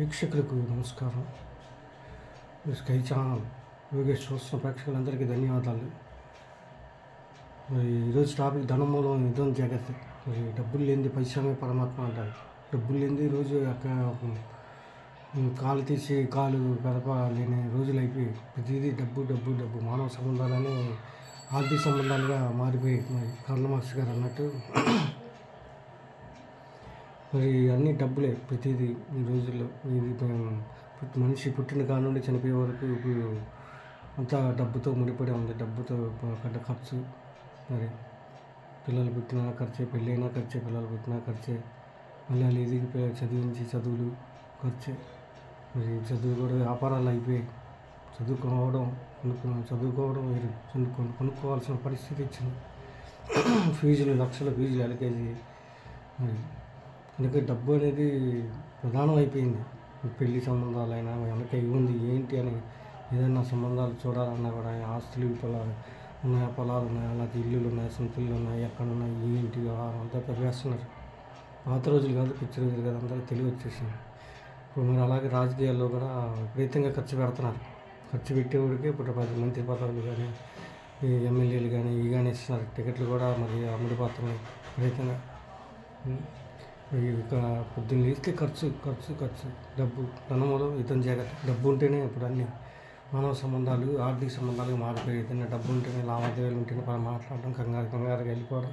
వీక్షకులకు నమస్కారం. ఈ స్కై ఛానల్ యోగేష్ చూస్తున్న ప్రేక్షకులందరికీ ధన్యవాదాలు. మరి ఈరోజు టాపిక్ ధనమూలం యుద్ధం జాగ్రత్త మరి డబ్బులు లేనిది పరిశ్రమే పరమాత్మ అంటారు. డబ్బులు లేనిది రోజు అక్కడ కాలు తీసి కాలు గడప లేని రోజులు అయిపోయి ప్రతిదీ డబ్బు డబ్బు డబ్బు మానవ సంబంధాలని ఆర్థిక సంబంధాలుగా మారిపోయి మరి కర్ణ గారు అన్నట్టు మరి అన్ని డబ్బులే ప్రతిదీ ఈ రోజుల్లో. ఇది మనిషి పుట్టిన కాడ నుండి చనిపోయే వరకు ఇప్పుడు అంతా డబ్బుతో ముడిపడి ఉంది. డబ్బుతో పడ్డ ఖర్చు. మరి పిల్లలు పుట్టినా ఖర్చే పెళ్ళైనా ఖర్చే పిల్లలు పుట్టినా ఖర్చే మళ్ళీ వాళ్ళు ఎదిగి చదివించి చదువులు ఖర్చే. మరి చదువు కూడా వ్యాపారాలు అయిపోయాయి. చదువుకోవడం కొనుక్కో చదువుకోవడం వేరు. చదువుకొని కొనుక్కోవాల్సిన పరిస్థితి వచ్చింది. ఫీజులు లక్షల ఫీజులు ఎల్కేజీ మరి అందుకే డబ్బు అనేది ప్రధానం అయిపోయింది. పెళ్ళి సంబంధాలైనా వెనక ఉంది ఏంటి అని ఏదైనా సంబంధాలు చూడాలన్నా కూడా ఆస్తులు పొలాలు ఉన్నాయా పొలాలు ఉన్నాయా లేకపోతే ఇల్లులు ఉన్నాయి సొంతలు ఉన్నాయి ఎక్కడ ఉన్నాయి ఏంటి అంతా పెరిగేస్తున్నారు. పాత రోజులు కాదు పిచ్చి రోజులు కాదు అందరూ తెలివి వచ్చేసింది. ఇప్పుడు మీరు అలాగే రాజకీయాల్లో కూడా విపరీతంగా ఖర్చు పెడుతున్నారు. ఖర్చు పెట్టేవాడికి ఇప్పుడు పది మంత్రి పదవులు కానీ ఈ ఎమ్మెల్యేలు కానీ ఇవి కానీ ఇస్తున్నారు. టికెట్లు కూడా మరి అమ్ముడిపోతున్నాయి విపరీతంగా. ఇక పొద్దున్న లేస్తే ఖర్చు ఖర్చు ఖర్చు. డబ్బు ధనములు ఇతని జాగ్రత్త. డబ్బు ఉంటేనే ఇప్పుడు అన్ని మానవ సంబంధాలు ఆర్థిక సంబంధాలు మారిపోయి ఏదైనా డబ్బు ఉంటేనే లావాదేవీలు ఉంటేనే మనం మాట్లాడడం కంగారు కంగారు వెళ్ళిపోవడం.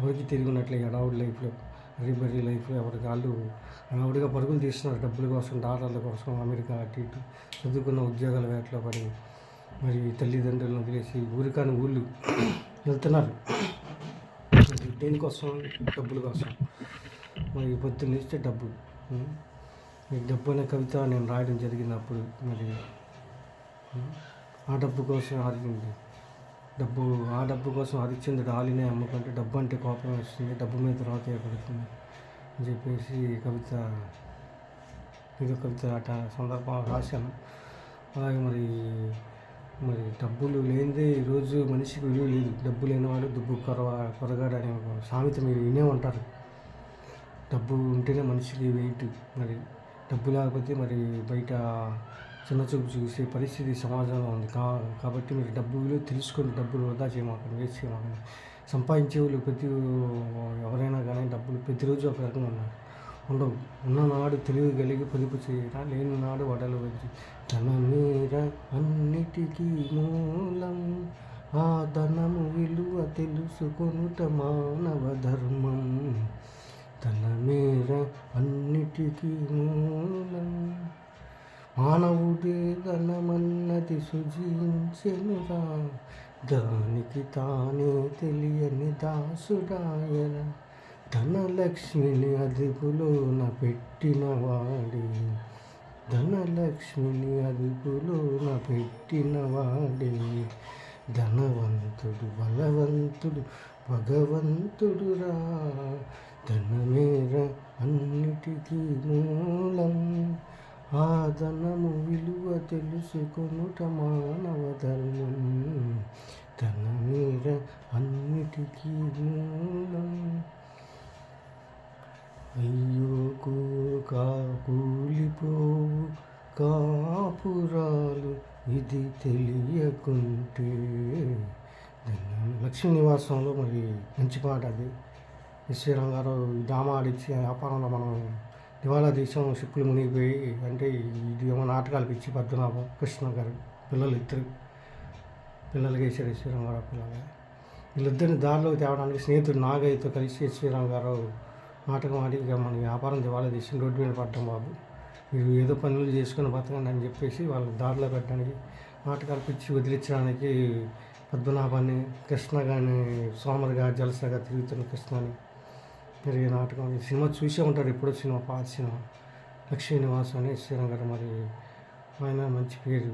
ఎవరికి తిరిగి ఉన్నట్లే లైఫ్లో. రిబరీ లైఫ్లో ఎవరికి వాళ్ళు హడావుడిగా పరుగులు తీస్తున్నారు డబ్బుల కోసం డాలర్ల కోసం అమెరికా అటు ఇటు చదువుకున్న ఉద్యోగాల వేటలో పడి మరి తల్లిదండ్రులను వదిలేసి ఊరికాని ఊళ్ళు వెళ్తున్నారు. దేనికోసం? డబ్బుల కోసం. మరి పొద్దున్న ఇస్తే డబ్బు. ఈ డబ్బు అనే కవిత నేను రాయడం జరిగింది అప్పుడు మరి ఆ డబ్బు కోసం హరింది డబ్బు ఆ డబ్బు కోసం హరిశ్చంద్రుడు ఆలినే అమ్ముకుంటే డబ్బు అంటే కోపం వస్తుంది డబ్బు మీద తర్వాత పడుతుంది అని చెప్పేసి కవిత ఇది కవిత అట సందర్భం రాశాను. అలాగే మరి మరి డబ్బులు లేనిదే ఈరోజు మనిషికి విలువ లేదు. డబ్బు లేనివాడు దుబ్బు కొరవ కొరగాడు అనే సామెత మీరు వినే ఉంటారు. డబ్బు ఉంటేనే మనిషికి వెయిట్ మరి డబ్బు లేకపోతే మరి బయట చిన్న చూపు చూసే పరిస్థితి సమాజంలో ఉంది. కా కాబట్టి మీరు డబ్బు విలువ తెలుసుకొని డబ్బులు వృధా చేయమాకండి వేస్ట్ చేయమాకండి. సంపాదించే వాళ్ళు ప్రతి ఎవరైనా కానీ డబ్బులు ప్రతిరోజు ఒక రకంగా ఉన్నారు. ఉండవు. ఉన్ననాడు తెలివి కలిగి పొదుపు చేయరా లేని నాడు వడలు వచ్చి ధన మీర అన్నిటికీ మూలం. ఆ ధనము విలువ తెలుసుకొనుట మానవ ధర్మం. తన మేర అన్నిటికీ మూలం. మానవుడే ధనమన్నది సుజించెనురా. దానికి తానే తెలియని దాసుడాయన. ధనలక్ష్మిని అదుపులోన పెట్టిన వాడి. ధనలక్ష్మిని అదుపులోన పెట్టిన వాడి. ధనవంతుడు బలవంతుడు భగవంతుడురా. ధనమేర అన్నిటికీ మూలం. ఆ ధనము విలువ తెలుసుకొనుట మానవ ధర్మం. ధనమేర అన్నిటికీ మూలం. అయ్యో కూ కా కూలిపోవు కాపురాలు ఇది తెలియకుంటే. లక్ష్మీ నివాసంలో మరి మంచి పాట అది. శ్రీరామ్ గారు డ్రామా ఆడిచ్చి వ్యాపారంలో మనం దివాలా దేశం షిప్పులు మునిగిపోయి అంటే ఇది ఏమో నాటకాలు పిచ్చి పద్మనాభం కృష్ణ గారు పిల్లలు ఇద్దరు. పిల్లలకి వేసారు శ్రీరామ్ గారు పిల్లలు. వీళ్ళిద్దరిని దారిలోకి తేవడానికి స్నేహితుడు నాగయ్యతో కలిసి శ్రీరామ్ గారు నాటకం ఆడి ఇక మన వ్యాపారం దివాలా తీసి రోడ్డు మీద పడ్డం బాబు. మీరు ఏదో పనులు చేసుకుని బతకండి అని చెప్పేసి వాళ్ళు దారిలో పెట్టడానికి నాటకాలు పిచ్చి వదిలించడానికి పద్మనాభాన్ని కృష్ణ గారిని సోమరిగా జలసగా తిరుగుతున్న కృష్ణని జరిగే నాటకం ఈ సినిమా చూసే ఉంటారు ఎప్పుడో సినిమా పాత సినిమా. లక్ష్మీ నివాస్ అని శ్రీరామ్ గారు మరి ఆయన మంచి పేరు.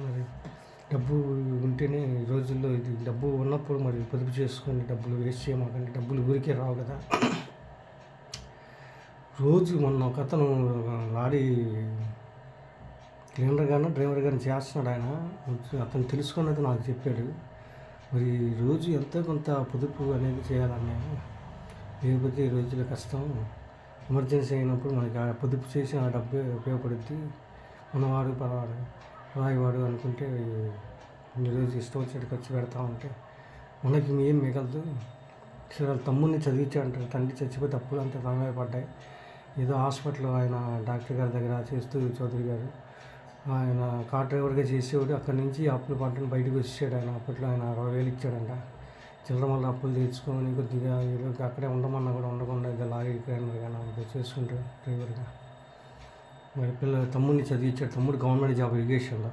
మరి డబ్బు ఉంటేనే ఈ రోజుల్లో ఇది డబ్బు ఉన్నప్పుడు మరి పొదుపు చేసుకొని డబ్బులు వేస్ట్ చేయమాకండి డబ్బులు ఊరికే రావు కదా. రోజు మొన్న ఒక అతను లారీ క్లీనర్ గాను డ్రైవర్ కానీ చేస్తున్నాడు ఆయన. అతను తెలుసుకున్నది నాకు చెప్పాడు. మరి రోజు ఎంతో కొంత పొదుపు అనేది చేయాలని లేకపోతే ఈ రోజుల కష్టం ఎమర్జెన్సీ అయినప్పుడు మనకి ఆ పొదుపు చేసి ఆ డబ్బు ఉపయోగపడుద్ది. ఉన్నవాడు పర్వాడు రాయివాడు అనుకుంటే ఈరోజు ఇష్టం వచ్చేటి ఖర్చు పెడతా ఉంటే మనకి ఏం మిగలదు. అసలు వాళ్ళ తమ్ముడిని చదివించాడంటారు తండ్రి చచ్చిపోతే అప్పులు అంతా తనమే పడ్డాయి. ఏదో హాస్పిటల్ ఆయన డాక్టర్ గారి దగ్గర చేస్తూ చౌదరి గారు ఆయన కార్ డ్రైవర్గా చేసేవాడు. అక్కడి నుంచి అప్పులు పడ్డని బయటకు వచ్చేసాడు ఆయన. అప్పట్లో ఆయన అరవై వేలు ఇచ్చాడంట. చిల్లర మళ్ళీ అప్పులు తెచ్చుకొని కొద్దిగా ఏదో అక్కడే ఉండమన్నా కూడా ఉండకుండా ఇక లారీ ఎక్కడైనా కానీ చేసుకుంటారు డ్రైవర్గా మరి పిల్ల తమ్ముడిని చదివించాడు. తమ్ముడు గవర్నమెంట్ జాబ్ ఇరిగేషన్లో.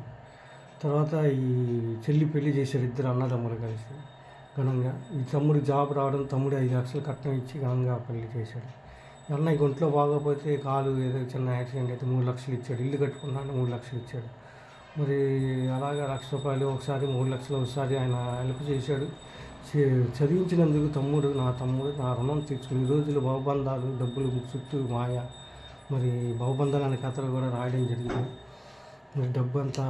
తర్వాత ఈ చెల్లి పెళ్ళి చేశారు ఇద్దరు అన్నదమ్ములు కలిసి ఘనంగా. ఈ తమ్ముడు జాబ్ రావడం తమ్ముడు ఐదు లక్షలు కట్నం ఇచ్చి ఘనంగా పెళ్ళి చేశాడు. అన్నయ్య ఒంట్లో బాగోపోతే కాలు ఏదో చిన్న యాక్సిడెంట్ అయితే మూడు లక్షలు ఇచ్చాడు. ఇల్లు కట్టుకున్నాడు మూడు లక్షలు ఇచ్చాడు. మరి అలాగా లక్ష రూపాయలు ఒకసారి మూడు లక్షలు ఒకసారి ఆయన హెల్ప్ చేశాడు. చదివించినందుకు తమ్ముడు నా తమ్ముడు నా రుణం తీర్చుకుని ఈ రోజులు భవబంధాలు డబ్బులు చుట్టూ మాయ మరి భవబంధాలు అనే కథలు కూడా రాయడం జరిగింది. మరి డబ్బు అంతా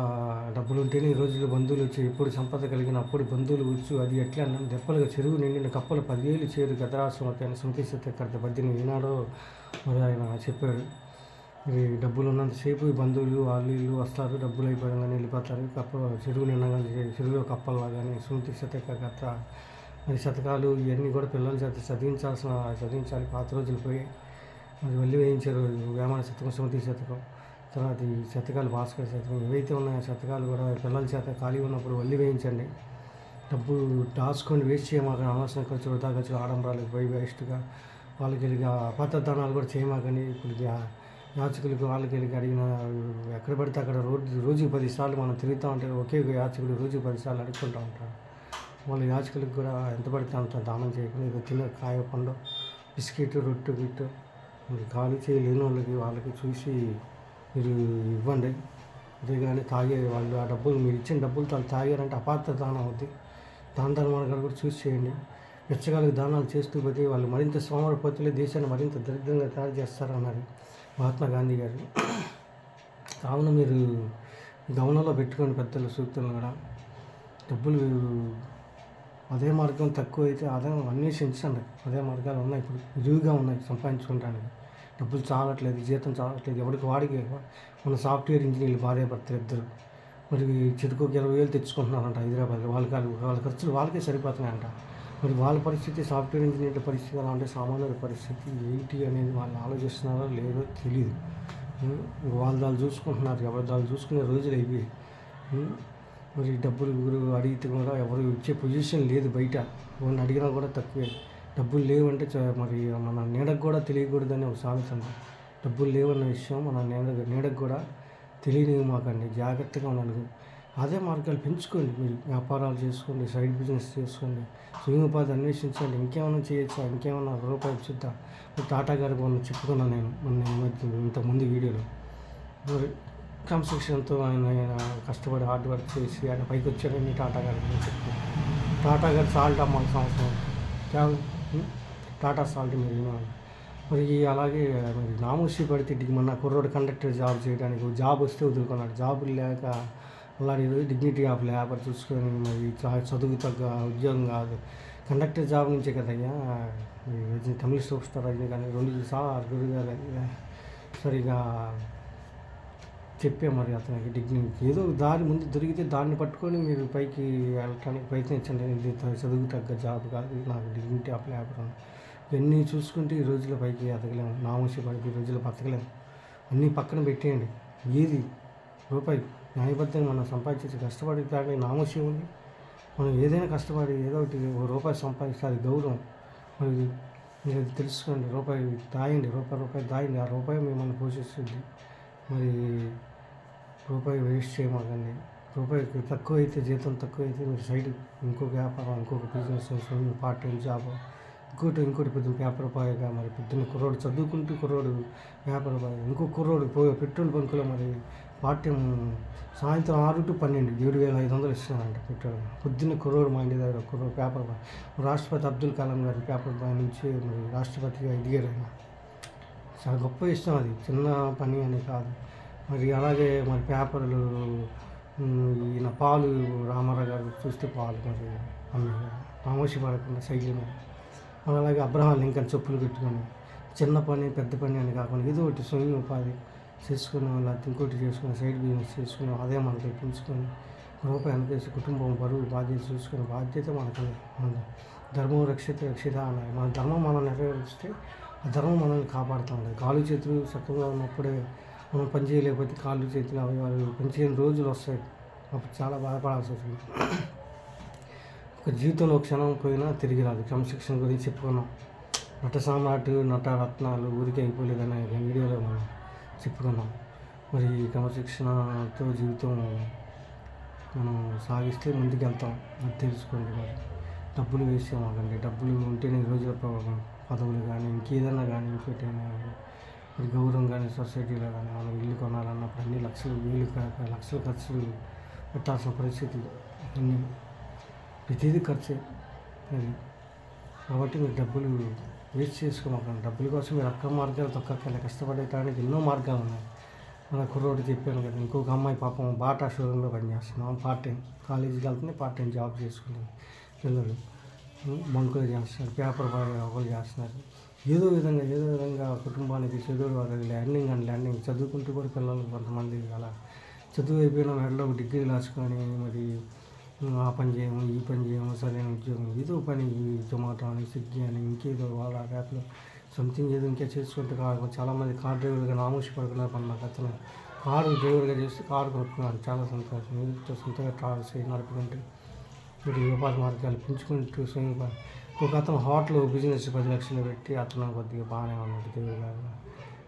డబ్బులు ఉంటేనే ఈ రోజుల్లో బంధువులు వచ్చి ఎప్పుడు సంపద కలిగిన అప్పుడు బంధువులు వచ్చు అది ఎట్లా అన్నాను దెబ్బలుగా చెరువు నిండిన కప్పలు పదివేలు చేరు గతరాశ్రమతైన సుమతి సత్యకర్త పద్యని ఈనాడో మరి ఆయన చెప్పాడు. మరి డబ్బులు ఉన్నంతసేపు ఈ బంధువులు వాళ్ళు వీళ్ళు వస్తారు డబ్బులు అయిపోయాగానే వెళ్ళిపోతారు. కప్ప చెరువు నిండగా చెరువులో కప్పల్లాగానే సుమతి సత్యకర్త మరి శతకాలు ఇవన్నీ కూడా పిల్లల చేత చదివించాల్సిన చదివించాలి. పాత రోజులు పోయి మరి వల్లి వేయించారు వేమన శతకం సుమతి శతకం. తర్వాత ఈ శతకాలు భాస్కర్ శతకం ఏవైతే ఉన్నాయో శతకాలు కూడా పిల్లల చేత ఖాళీ ఉన్నప్పుడు వల్లి వేయించండి. డబ్బు దాచుకొని వేస్ట్ చేయమాక అనవసరం ఖర్చు వృధా ఖర్చు ఆడంబరాలకు పోయి వేస్ట్గా వాళ్ళకి వెళ్ళి అపాతదానాలు కూడా చేయమాకండి. ఇప్పుడు యాచకులకు వాళ్ళకి వెళ్ళి అడిగిన ఎక్కడ పడితే అక్కడ రోజు రోజుకి పది సార్లు మనం తిరుగుతూ ఉంటే ఒకే యాచకుడు రోజుకి పది సార్లు అడుక్కుంటూ ఉంటారు వాళ్ళ యాచకులకు కూడా ఎంత పడితే అంత దానం చేయకుండా ఏదో తిన్న కాయ పండు బిస్కెట్ రొట్టె గిట్టు మరి ఖాళీ చేయలేని వాళ్ళకి వాళ్ళకి చూసి మీరు ఇవ్వండి. కానీ తాగే వాళ్ళు ఆ డబ్బులు మీరు ఇచ్చిన డబ్బులు వాళ్ళు తాగారంటే అపాత్ర దానం అవుద్ది. దాన ధర్మాలు కూడా చూసి చేయండి. వెచ్చగాలకు దానాలు చేస్తూ పోతే వాళ్ళు మరింత సోమరపోతులే దేశాన్ని మరింత దరిద్రంగా తయారు చేస్తారన్నారు. మహాత్మా గాంధీ గారు. కావున మీరు గమనంలో పెట్టుకోండి పెద్దల సూక్తులను కూడా డబ్బులు అదే మార్గం తక్కువ అయితే అదే అన్వేషించండి అదే మార్గాలు ఉన్నాయి ఇప్పుడు. విరివిగా ఉన్నాయి సంపాదించుకోవడానికి డబ్బులు చాలట్లేదు జీతం చాలట్లేదు ఎవరికి వాడికి మన సాఫ్ట్వేర్ ఇంజనీర్లు భార్య భర్తలు ఇద్దరు. మరి చెరుకుకి ఇరవై వేలు తెచ్చుకుంటున్నారంట హైదరాబాద్ వాళ్ళకి వాళ్ళ ఖర్చులు వాళ్ళకే సరిపోతున్నాయంట. మరి వాళ్ళ పరిస్థితి సాఫ్ట్వేర్ ఇంజనీర్ల పరిస్థితి ఎలా అంటే సామాన్యుల పరిస్థితి ఏంటి అనేది వాళ్ళు ఆలోచిస్తున్నారో లేదో తెలియదు వాళ్ళు దాన్ని చూసుకుంటున్నారు ఎవరు దాన్ని చూసుకునే రోజులు ఇవి. మరి డబ్బులు అడిగితే కూడా ఎవరు ఇచ్చే పొజిషన్ లేదు బయట. ఎవరిని అడిగినా కూడా తక్కువే. డబ్బులు లేవంటే చ- మరి మన నీడకు కూడా తెలియకూడదని ఒక సామెత డబ్బులు లేవన్న విషయం మన నీడ నీడకు కూడా తెలియని మాకండి. జాగ్రత్తగా ఉండాలి అదే మార్గాలు పెంచుకోండి మీరు. వ్యాపారాలు చేసుకోండి సైడ్ బిజినెస్ చేసుకోండి. స్వయం ఉపాధి అన్వేషించండి. ఇంకేమైనా చేయొచ్చా? ఇంకేమైనా రూపాయి చూద్దాం టాటా గారికి మొన్న చెప్పుకున్నాను నేను మొన్న ఈ ఇంతకుముందు వీడియోలో. కన్స్ట్రక్షన్తో ఆయన ఆయన కష్టపడి హార్డ్ వర్క్ చేసి ఆయన పైకి వచ్చాడని టాటా గారి గురించి చెప్తున్నాను టాటా గారు సాల్ట్ అమ్మాలి సంవత్సరం కేవలం టాటా సాల్ట్ మీరు వినాలి మరి అలాగే మరి నామూసి పడితే డి- మొన్న కుర్రోడు కండక్టర్ జాబ్ చేయడానికి జాబ్ వస్తే వదులుకున్నాడు. జాబులు లేక అలాగే డిగ్నిటీ ఆఫ్ లేబర్ చూసుకొని మరి చదువు తగ్గ ఉద్యోగం కాదు. కండక్టర్ జాబ్ నుంచే కదయ్యా తమిళ సూపర్ స్టార్ రజనీ కానీ రెండు సార్ గురుగారు సరిగా చెప్పే మరి అతనికి డిగ్నిటీ ఏదో దారి ముందు దొరికితే దాన్ని పట్టుకొని మీరు పైకి వెళ్ళటానికి ప్రయత్నించండి. ఇది చదువుకు తగ్గ జాబ్ కాదు. నాకు డిగ్నిటీ ఆఫ్ లేబర్ ఇవన్నీ చూసుకుంటే ఈ రోజుల పైకి ఎదగలేము నామూసి పడికి ఈ రోజుల్లో బతకలేము. అన్నీ పక్కన పెట్టేయండి. ఏది? రూపాయి. న్యాయబద్ధంగా మనం సంపాదించి కష్టపడి దాకా నామూసి ఉంది. మనం ఏదైనా కష్టపడి ఏదో ఒకటి ఓ రూపాయి సంపాదిస్తే అది గౌరవం. మరి మీరు తెలుసుకోండి రూపాయి దాయండి రూపాయి రూపాయి దాయండి ఆ రూపాయి మిమ్మల్ని పోషిస్తుంది. మరి రూపాయి వేస్ట్ చేయమాకండి. రూపాయి తక్కువ అయితే జీతం తక్కువ అయితే మీరు సైడ్ ఇంకొక వ్యాపారం ఇంకొక బిజినెస్ పార్ట్ టైం జాబ్ ఇంకోటి ఇంకోటి పెద్ద పేపర్ పాయగా మరి పొద్దున్న కుర్రోడు చదువుకుంటూ కుర్రోడు వ్యాపార పాయ ఇంకో కుర్రోడు పో పెట్రోల్ బంకులో మరి పార్ట్ టైం సాయంత్రం ఆరు టు పన్నెండు ఏడు వేల ఐదు వందలు ఇస్తున్నారంట పెట్టాడు. పొద్దున్న కుర్రోడు మా ఇంటి దగ్గర కుర్రోడు పేపర్ రాష్ట్రపతి అబ్దుల్ కలాం గారి పేపర్ బాయ్ నుంచి మరి రాష్ట్రపతిగా ఎదిగారు ఆయన. చాలా గొప్ప ఇష్టం అది. చిన్న పని అని కాదు. మరి అలాగే మరి పేపర్లు ఈయన పాలు రామారావు గారు చూస్తే పాలు మరి అమ్మే పడకుండా సైకిల్ మీద. మరి అలాగే అబ్రహాం లింకన్ చెప్పులు పెట్టుకొని చిన్న పని పెద్ద పని అని కాకుండా ఏదో ఒకటి స్వయం ఉపాధి చేసుకున్నాం లేకపోతే ఇంకోటి చేసుకున్న సైడ్ బిజినెస్ చేసుకున్నాం అదే మనకి పెంచుకొని రూపాయి వెనకేసి కుటుంబం బరువు బాధ్యత చూసుకునే బాధ్యత మనకు ఉంది. ధర్మం రక్షిత రక్షిత అన్నాయి మన ధర్మం మనం నెరవేరిస్తే ఆ ధర్మం మనల్ని కాపాడుతూ ఉంటుంది. కాళ్ళు చేతులు చక్కగా ఉన్నప్పుడే మనం పని చేయలేకపోతే కాళ్ళు చేతులు అవయవాలు పనిచేయని రోజులు వస్తాయి. అప్పుడు చాలా బాధపడాల్సి వస్తుంది. ఒక జీవితంలో క్షణం పోయినా తిరిగి రాదు. క్రమశిక్షణ గురించి చెప్పుకున్నాం. నట సామ్రాట్ నట రత్నాలు ఊరికే అయిపోలేదని వీడియోలో మనం చెప్పుకున్నాం. మరి ఈ క్రమశిక్షణతో జీవితం మనం సాగిస్తే ముందుకు వెళ్తాం అది తెలుసుకోండి మరి. డబ్బులు వేస్ట్ చేయమాకండి డబ్బులు ఉంటేనే ఈ రోజుల పదవులు కానీ ఇంకేదైనా కానీ ఇంకోటైనా కానీ మరి గౌరవం కానీ సొసైటీలో కానీ మనం ఇల్లు కొనాలన్నప్పుడు అన్ని లక్షలు వేలు క- లక్షల ఖర్చులు పెట్టాల్సిన పరిస్థితి అన్నీ. ప్రతిదీ ఖర్చే. అది. కాబట్టి మీరు డబ్బులు వేస్ట్ చేసుకోమాకండి డబ్బుల కోసం మీరు అక్క మార్గాలు తొక్కక్కర్లే కష్టపడేటానికి ఎన్నో మార్గాలు ఉన్నాయి. మన కుర్రోడు చెప్పాను కదా ఇంకొక అమ్మాయి పాపం బాటా షోరూంలో పనిచేస్తున్నాం. పార్ట్ టైం కాలేజీకి వెళ్తుంది పార్ట్ టైం జాబ్ చేసుకుంటుంది. పిల్లలు బంకులు చేస్తున్నారు పేపర్ బాగా ఒకరు చేస్తున్నారు. ఏదో విధంగా ఏదో విధంగా కుటుంబానికి చదువు వాళ్ళకి ల్యాండింగ్ అండ్ ల్యాండింగ్ చదువుకుంటూ కూడా పిల్లలు కొంతమంది అలా చదువు అయిపోయిన మెడలో ఒక డిగ్రీ రాసుకొని మరి ఆ పని చేయము ఈ పని చేయము సరైన ఉద్యోగం ఏదో పని ఈ జొమాటో అని స్విగ్గీ అని ఇంకేదో వాళ్ళ యాప్లో సంథింగ్ ఏదో ఇంకా చేసుకుంటే చాలామంది కార్ డ్రైవర్గా నామోషి పడుకున్నారు మన నాకు అతను కారు డ్రైవర్గా చేస్తే కారు కొనుక్కున్నారు. చాలా సంతోషం. వీటితో సొంతంగా ట్రావెల్స్ నడుపుకుంటే. మీరు ఉపాధి మార్గాలు పెంచుకుంటూ స్వయంగా ఒక అతను హోటల్ బిజినెస్ పది లక్షలు పెట్టి అతను కొద్దిగా బాగానే ఉన్నాడు దేవుడు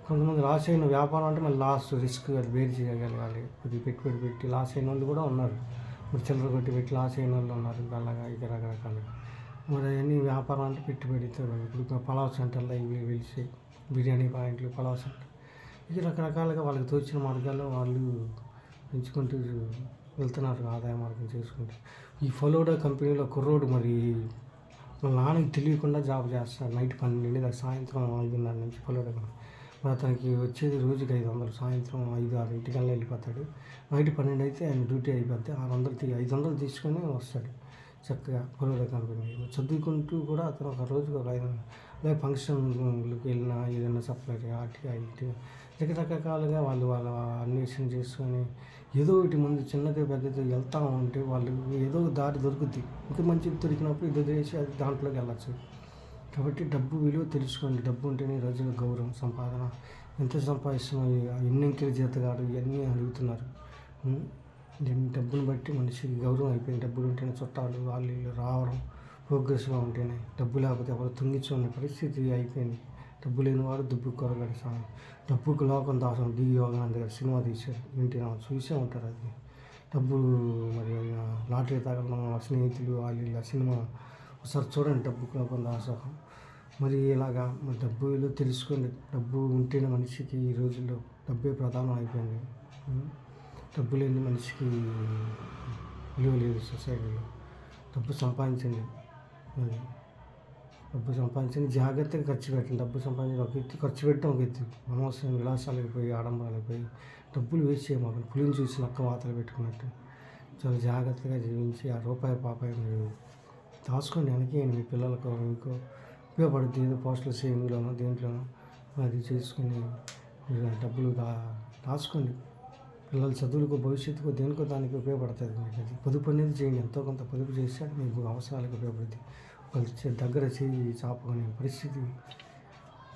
కొంతమంది లాస్ అయిన వ్యాపారం అంటే మళ్ళీ లాస్ రిస్క్ అది వేరు చేయగలగాలి. కొద్దిగా పెట్టుబడి పెట్టి లాస్ అయిన వాళ్ళు కూడా ఉన్నారు. ఇప్పుడు చిల్లర కొట్టి పెట్టి లాస్ అయిన వాళ్ళు ఉన్నారు అలాగా ఇక రకరకాలుగా. మరి అవన్నీ వ్యాపారం అంటే పెట్టుబడితో ఇప్పుడు పలావ్ సెంటర్లో ఇవి వెలిసి బిర్యానీ పాయింట్లు పలావ్ సెంటర్. ఇది రకరకాలుగా వాళ్ళకి తోచిన మార్గాల్లో వాళ్ళు పెంచుకుంటూ వెళ్తున్నారు ఆదాయ మార్గం చేసుకుంటూ. ఈ ఫలోడా కంపెనీలో కుర్రోడు మరి నాన్నకి తెలియకుండా జాబ్ చేస్తాడు. నైట్ పన్నెండు సాయంత్రం ఐదున్నర నుంచి ఫలోడా కంపెనీ. అతనికి వచ్చేది రోజుకి ఐదు వందలు సాయంత్రం ఐదు ఆరు ఇంటికల్లా వెళ్ళిపోతాడు. నైట్ పన్నెండు అయితే ఆయన డ్యూటీ అయిపోద్ది ఆరు వందలు తీ ఐదు వందలు తీసుకొని వస్తాడు చక్కగా ఫలోడా కంపెనీ చదువుకుంటూ కూడా అతను ఒక రోజుకి ఒక ఐదు అలాగే ఫంక్షన్లకు వెళ్ళినా ఏదైనా సప్లై ఆర్టీగా ఇటు రకరకాలుగా వాళ్ళు వాళ్ళ అన్వేషణ చేసుకొని ఏదో ఒకటి ముందు చిన్నది పెద్దది వెళ్తా ఉంటే వాళ్ళు ఏదో ఒక దారి దొరుకుద్ది. ఇంకా మంచిది దొరికినప్పుడు ఇది చేసి అది దాంట్లోకి వెళ్ళచ్చు. కాబట్టి డబ్బు విలువ తెలుసుకోండి. డబ్బు ఉంటేనే ఈ గౌరవం సంపాదన. ఎంత సంపాదిస్తున్నారు? ఎన్ని జీతగాడు? ఇవన్నీ అడుగుతున్నారు. ఉం? డబ్బును బట్టి మనిషికి గౌరవం అయిపోయింది. డబ్బులు ఉంటేనే చుట్టాలు వాళ్ళు ఇల్లు రావడం ప్రోగ్రెస్గా ఉంటేనే డబ్బు లేకపోతే ఎవరు తుంగిచ్చుకునే పరిస్థితి అయిపోయింది. డబ్బు లేనివాడు దుబ్బు కొరగడి సాయం డబ్బుకు లోకం దాసం డి. యోగానంద గారు సినిమా తీశారు. ఏంటి చూసే ఉంటారు అది. డబ్బు మరి లాటరీ తాగడం మా స్నేహితులు వాళ్ళు ఇలా సినిమా ఒకసారి చూడండి డబ్బు లోకం దాసోహం మరి ఇలాగా మరి డబ్బు విలువ తెలుసుకోండి. డబ్బు ఉంటేనే మనిషికి ఈ రోజుల్లో డబ్బే ప్రధానం అయిపోయింది. డబ్బు లేని మనిషికి విలువ లేదు సొసైటీలో. డబ్బు సంపాదించండి. మరి డబ్బు సంపాదించండి. జాగ్రత్తగా ఖర్చు పెట్టండి. డబ్బు సంపాదించడం. ఒక ఎత్తు ఖర్చు పెట్టడం ఒక ఎత్తు అనవసరం విలాసాలకు పోయి ఆడంబరాలకు పోయి డబ్బులు వేస్ట్ చేయమాకండి పులిని చూసి నక్క వాతలు పెట్టుకున్నట్టు. చాలా జాగ్రత్తగా జీవించి ఆ రూపాయి పాపాయి మీరు దాచుకోండి వెనకేయండి మీ పిల్లలకు మీకు ఉపయోగపడుతుంది ఏదో పోస్టల్ సేవింగ్లోనో దేంట్లోనో అది చేసుకుని మీరు డబ్బులు దా దాచుకోండి. పిల్లల చదువులకు భవిష్యత్తుకు దేనికో దానికి ఉపయోగపడుతుంది మీకు అది. పొదుపు అనేది చేయండి. ఎంతో కొంత పొదుపు చేస్తే మీకు అవసరాలకు ఉపయోగపడుతుంది వాళ్ళు దగ్గర చేయి చాపుకునే పరిస్థితి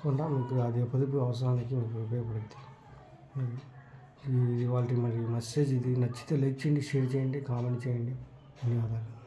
కూడా మీకు అది పొదుపు అవసరానికి మీకు ఉపయోగపడుతుంది ఇది వాళ్ళకి మరి మెసేజ్ ఇది. నచ్చితే లైక్ చేయండి షేర్ చేయండి కామెంట్ చేయండి. ధన్యవాదాలు.